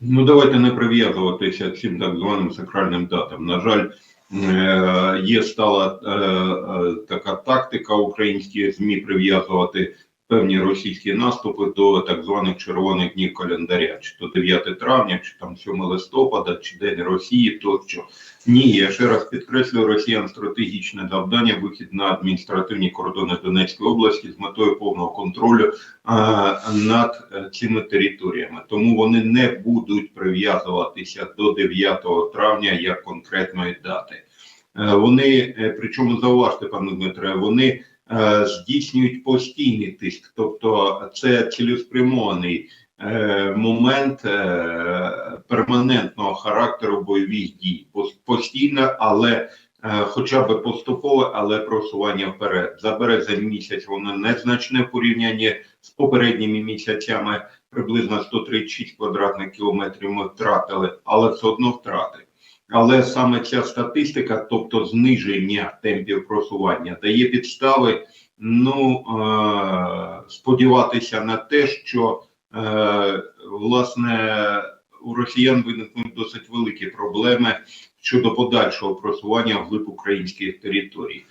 Ну, давайте не прив'язуватися цим так званим сакральним датам. На жаль, е, є стала е, е, така тактика українські ЗМІ прив'язувати певні російські наступи до так званих червоних днів календаря, чи то 9 травня, чи там 7 листопада, чи День Росії, тощо. Ні, я ще раз підкреслюю, росіян стратегічне завдання вихід на адміністративні кордони Донецької області з метою повного контролю а, над е, цими територіями. Тому вони не будуть прив'язуватися до 9 травня як конкретної дати. Е, Вони, е, причому зауважте, пане Дмитре, вони здійснюють постійний тиск, тобто це цілеспрямований е, момент е, перманентного характеру бойових дій. Пос- Постійно, але е, хоча б поступове, але просування вперед. За березень місяць воно незначне в порівнянні з попередніми місяцями. Приблизно 136 квадратних кілометрів ми втратили, але все одно втрати. Але саме ця статистика, тобто зниження темпів просування, дає підстави ну, е, сподіватися на те, що е, власне у росіян виникнуть досить великі проблеми щодо подальшого просування вглиб українських територій.